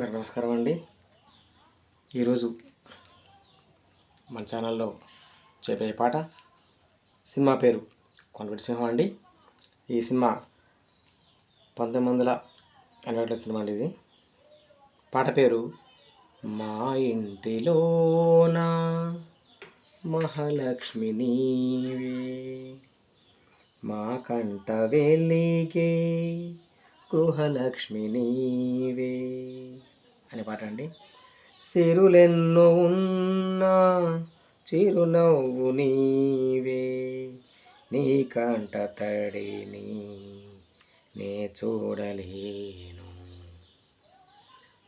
అందరికి నమస్కారం అండి. ఈరోజు మన ఛానల్లో చెప్పే పాట సినిమా పేరు కొండవీటి సింహం అండి. ఈ సినిమా పంతొమ్మిది వందల ఎనభై ఒకటి సినిమా అండి ఇది. పాట పేరు మా ఇంటిలోన మహాలక్ష్మి నీవే మా కంట వెలిగే గృహలక్ష్మి నీవే అనే పాట అండి. సిరులెన్నో ఉన్నా చిరునవ్వు నీవే నీ కంట తడిని నే చూడలేను.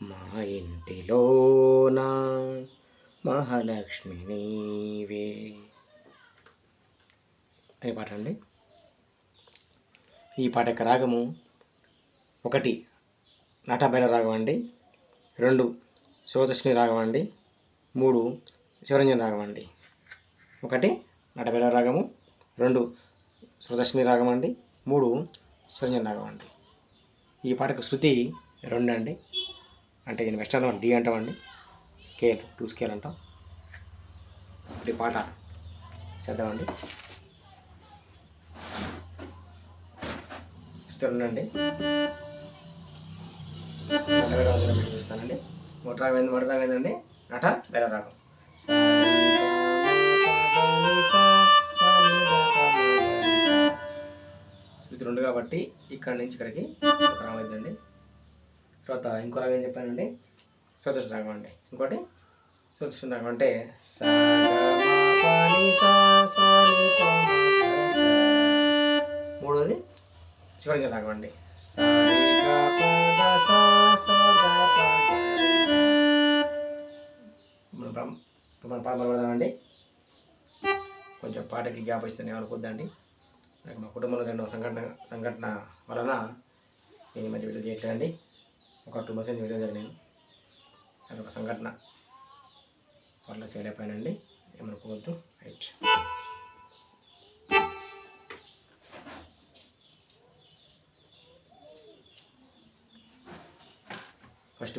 మా ఇంటిలోనా మహాలక్ష్మి నీవే అనే పాట అండి. ఈ పాట యొక్క రాగము ఒకటి నటభైర రాగం అండి రెండు శివదర్శిని రాగం అండి మూడు శివరంజన్ రాగం అండి ఒకటి నటభైర రాగము రెండు శివదర్శిని రాగం అండి మూడు శివరంజన్ రాగం అండి ఈ పాటకు శృతి రెండు అండి అంటే దీని వెస్టర్న్ డి అంటామండి. స్కేల్ టూ స్కేల్ అంటాం. ఈ పాట చేద్దామండి. చూడండి చూస్తానండి. అండి నట రాగం ఏంది మొదటి రాగం ఏందండి నట బెల రాగం ఇది రెండు కాబట్టి ఇక్కడ నుంచి ఇక్కడికి ఒక రాగం అయిందండి తర్వాత ఇంకో రాగం ఏం చెప్పానండి? చతుర్థ రాగం అండి. ఇంకోటి? చతుర్థ రాగం అంటే మూడోది? చివరి రాగం మన ప్రం- పడదామండి. కొంచెం పాటకి గ్యాప్ వచ్చిందని ఏమనుకోద్దండి నాకు మా కుటుంబంలో జరిగిన ఒక సంఘటన సంఘటన వలన నేను మంచి మధ్య వీడియో చేయట్లేదండి ఒక టూ మంత్స్ వీడియో జరిగినాను అది ఒక సంఘటన. వల్ల చేయలేకపోయానండి. ఏమనుకోవద్దు. రైట్. ఫస్ట్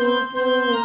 সুপুর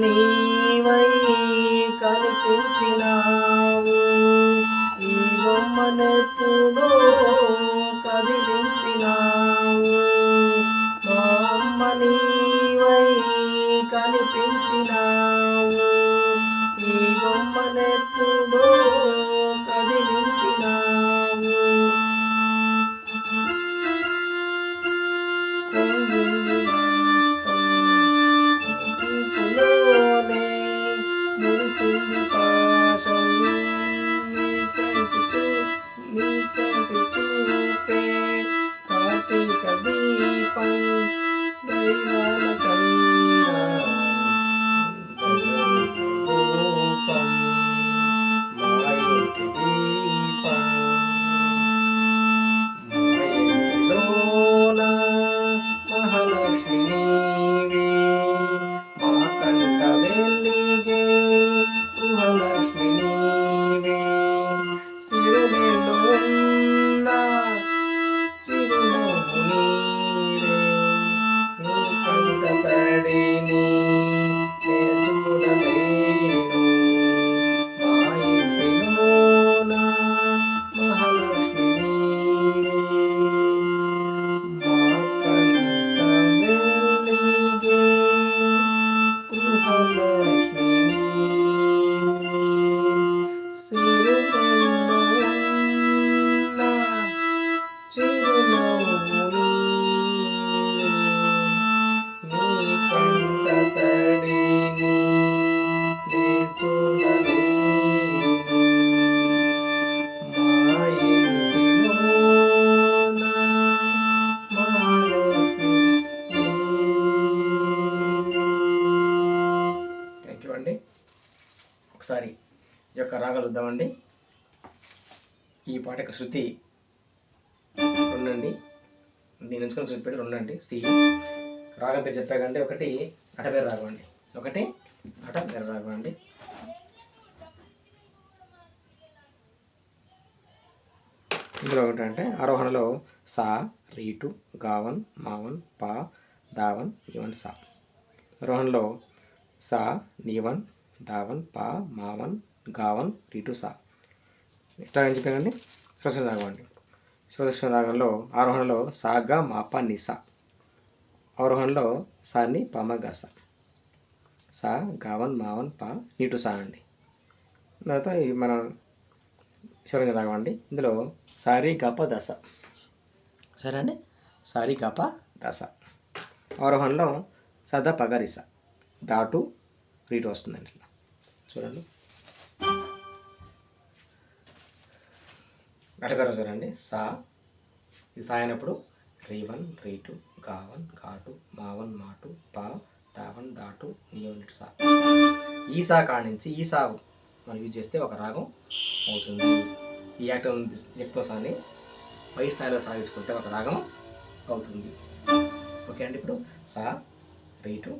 నీవై కనిపించినావు. ఈ బొమ్మనెప్పుడో కదిలించినావు. మా అమ్మ నీవై కనిపించినావు. ఈ బొమ్మనెప్పుడో థ్యాంక్ ఒకసారి ఈ యొక్క రాగాలు వద్దామండి ఈ పాట యొక్క శృతి రెండండి. నేను ఎంచుకున్న శృతి పెట్టి రెండండి. సి. రాగం పేరు చెప్పాకంటే ఒకటి అటబేర రాగం అండి ఒకటి అటబేర రాగం అండి ఇందులో ఏంటంటే ఆరోహణలో సా రీటు గావన్ మావన్ పా దావన్ ఇవన్ సా. ఆరోహణలో సా నీవన్ దావన్ పా మావన్ గావన్ రీటు సా. ఇట్లా ఏం చెప్పానండి శ్రోషణ రాగం అండి. శ్రోషణ రాగంలో ఆరోహణలో సాగా మాప నిసా అవరోహణలో సాని పమ గస సా గావన్ మావన్ పా నీటు సా అండి. తర్వాత ఈ మన శివరంజన రాగం అండి. ఇందులో సారీ గప దశ సరే అండి. సారీ గప దశ అవరోహణలో సద పగరిస దాటు రీట్ వస్తుందండి చూడండి. నటగారు చూడండి. సా. ఇది సా అయినప్పుడు రీ వన్ రీ టూ గా వన్గా టూ మా వన్ మా టూ పా దా టు నీ సా. ఈ సా కాడ నుంచి ఈ సా మనం యూజ్ చేస్తే ఒక రాగం అవుతుంది. ఈ యాక్టివ్ ఎక్కువ సాని పై స్థాయిలో సాగించుకుంటే ఒక రాగం అవుతుంది. ఓకే అండి ఇప్పుడు సా రీటు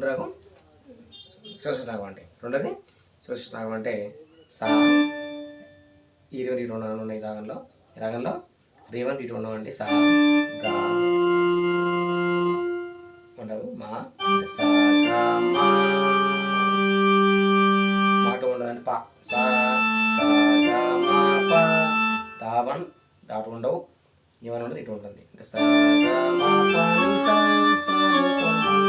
రెండు రాగం శివశిష్ట రాగం అంటే రెండోది శివశిష్ట రాగం అంటే సా. ఈ రెండు ఇటు రెండు ఉన్నాయి ఈ రాగంలో. ఈ రాగంలో రేవన్ ఇటు ఉండవండి సా గా. ఉండదు మా సా గా మా. మాట ఉండదండి పా. సా సా గా మా పా. దావన్ దాటు ఉండవు. ఇవన్నీ ఉండదు ఇటు ఉంటుంది. అంటే సా గా మా పా. సా సా.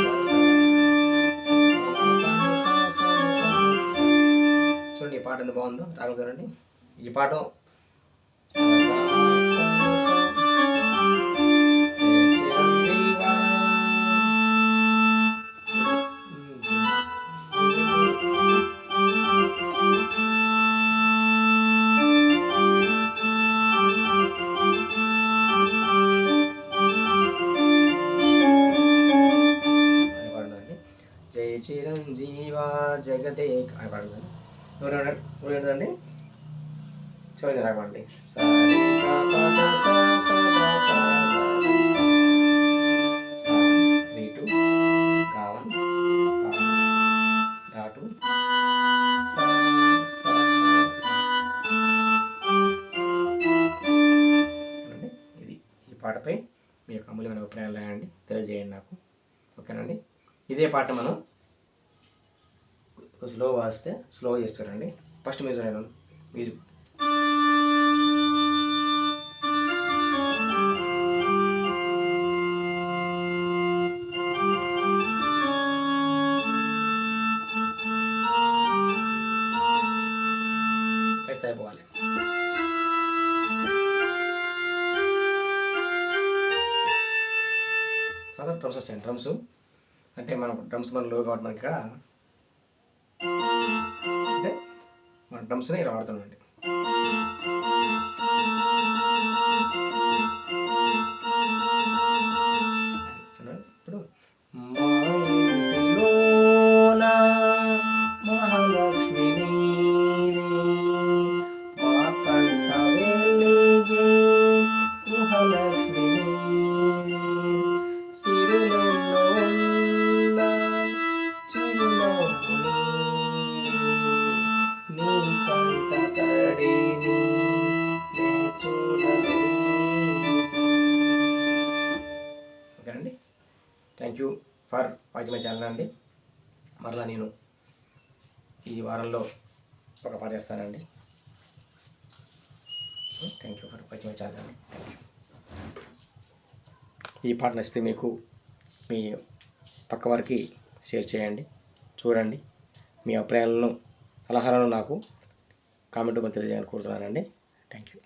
పాట ఎంత బాగుందో రాగం చూడండి. ఈ పాట జై చిరంజీవ జగదే అని పాడుతుంది చూడండి దాటు చూడండి, రాగండి పాటపై మీ యొక్క అమూల్యమైన అభిప్రాయాలు రాయండి. తెలియజేయండి నాకు. ఓకేనండి? ఇదే పాట మనం స్లో వాస్తే స్లో చేస్తారండి ఫస్ట్ మ్యూజిక్ నేను మ్యూజిక్ అయిపోవాలి తర్వాత డ్రమ్స్ వస్తాయి డ్రమ్స్ అంటే మనం డ్రమ్స్ మన లో కాబట్టి మనకి ఇక్కడ మన డ్రమ్స్ని ఇలా వాడుతున్నామండి చూడండి. Thank you for watching my channel అండి. మరలా నేను ఈ వారంలో ఒక పాట చేస్తానండి thank you for watching my channel అండి. ఈ పాట నచ్చితే మీకు మీ పక్క వారికి షేర్ చేయండి. చూడండి. మీ అభిప్రాయాలను సలహాలను నాకు కామెంట్ రూపంలో తెలియజేయాలని కోరుతున్నానండి. Thank you